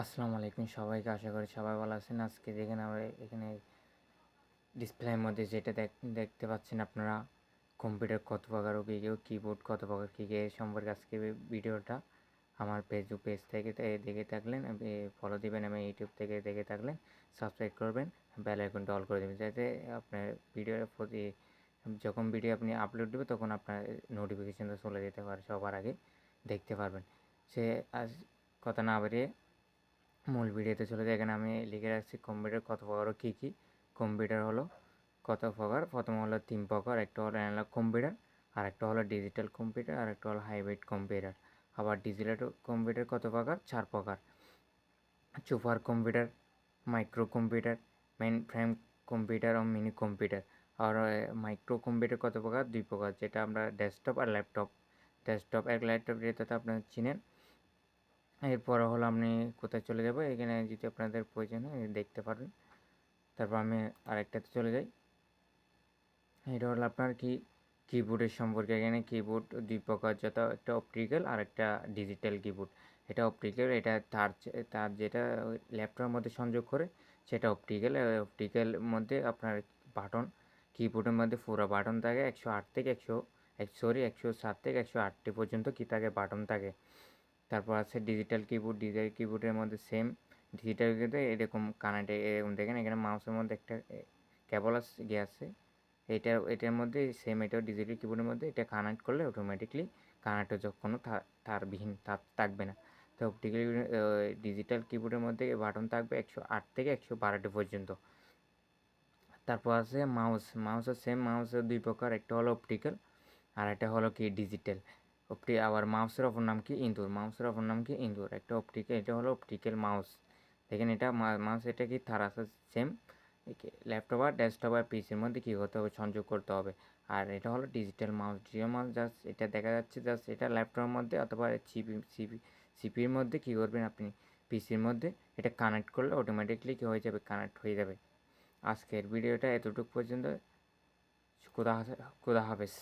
আসসালামু আলাইকুম সবাইকে, আশা করি সবাই ভালো আছেন। আজকে দেখেন আমরা এখানে ডিসপ্লের মধ্যে যেটা দেখ- দেখতে পাচ্ছেন আপনারা কম্পিউটার কত প্রকার ও কী কিবোর্ড কত প্রকার, কী কী সম্পর্কে আজকে ভিডিওটা আমার ফেসবুক পেজ থেকে দেখে থাকলেন ফলো দিবেন, আমি ইউটিউব থেকে দেখে থাকলেন সাবস্ক্রাইব করবেন বেল আইকনটা অল করে দেবেন, যাতে আপনার ভিডিওর প্রতি, যখন ভিডিও আপনি আপলোড দেবে তখন আপনার নোটিফিকেশনটা চলে যেতে পারে সবার আগে, দেখতে পারবেন। সে আজ কথা না বাড়িয়ে মূল ভিডিওতে চলে যায় এখানে আমি লিখে রাখছি কম্পিউটার কত প্রকার কী কী। কম্পিউটার হলো কত প্রকার। প্রথম হলো তিন প্রকার, একটা হলো অ্যানালগ কম্পিউটার আর একটা হলো ডিজিটাল কম্পিউটার আর একটা হলো হাইব্রিড কম্পিউটার। আবার ডিজিটাল কম্পিউটার কত প্রকার? চার প্রকার। Super computer micro computer main frame computer ও মিনি কম্পিউটার। আর মাইক্রো কম্পিউটার কত প্রকার? দুই প্রকার। যেটা আমরা ডেস্কটপ আর ল্যাপটপ ডেস্কটপ এক ল্যাপটপ যেটা তো আপনারা চিনেন এরপর হলো আপনি কোথায় চলে যাব? এখানে যদি আপনাদের প্রয়োজন হয় দেখতে পারেন তারপর আমি আরেকটাতে চলে যাই। এটা হলো আপনার কি কিবোর্ডের সম্পর্কে। এখানে কিবোর্ড দুই প্রকার, যত একটা অপটিক্যাল আর একটা ডিজিটাল কিবোর্ড এটা অপটিক্যাল এটা তার তার যেটা ল্যাপটপের মধ্যে সংযোগ করে, সেটা অপটিক্যাল অপটিক্যাল মধ্যে আপনার বাটন কিবোর্ডের মধ্যে পুরো বাটন থাকে। একশো আট থেকে একশো, এক সরি একশো সাত থেকে একশো আটটি পর্যন্ত কি থাকে? বাটন থাকে। তারপর আছে ডিজিটাল কিবোর্ড ডিজিটাল কিবোর্ডের মধ্যে সেম ডিজিটাল কিবোর্ডে এরকম কানেক্ট এরকম দেখেন এখানে মাউসের মধ্যে একটা কেবল আছে গিয়ে আছে। এটা এটার মধ্যে সেম এটাও ডিজিটাল কিবোর্ডের মধ্যে, এটা কানেক্ট করলে অটোমেটিকলি কানেক্ট হয়ে কোনো তার তারবিহীন তার থাকবে না। তো অপটিক্যাল ডিজিটাল কিবোর্ডের মধ্যে বাটন থাকবে একশো আট থেকে একশো বারোটি পর্যন্ত। তারপর আছে মাউস মাউসের সেম মাউসের দুই প্রকার, একটা হলো অপটিক্যাল আর একটা হলো কি ডিজিটাল অপটি আবার মাউসের অপর নাম কি? ইন্দুর। মাউসের অপর নাম কি? ইন্দুর। একটা অপটিক্যাল এটা হলো অপটিক্যাল মাউস দেখেন এটা মাউস এটা কি? তার আছে সেম ল্যাপটপ আর ডেস্কটপ আর পিসির মধ্যে কী করতে হবে? সংযোগ করতে হবে। আর এটা হলো digital mouse digital mouse just এটা দেখা যাচ্ছে জাস্ট এটা ল্যাপটপের মধ্যে অথবা সিপি সিপি সিপির মধ্যে কী করবেন আপনি? পিসির মধ্যে এটা কানেক্ট করলে অটোমেটিকলি কী হয়ে যাবে? কানেক্ট হয়ে যাবে। আজকের ভিডিওটা এতটুকু পর্যন্ত। খুদা খুদা হাফেজ।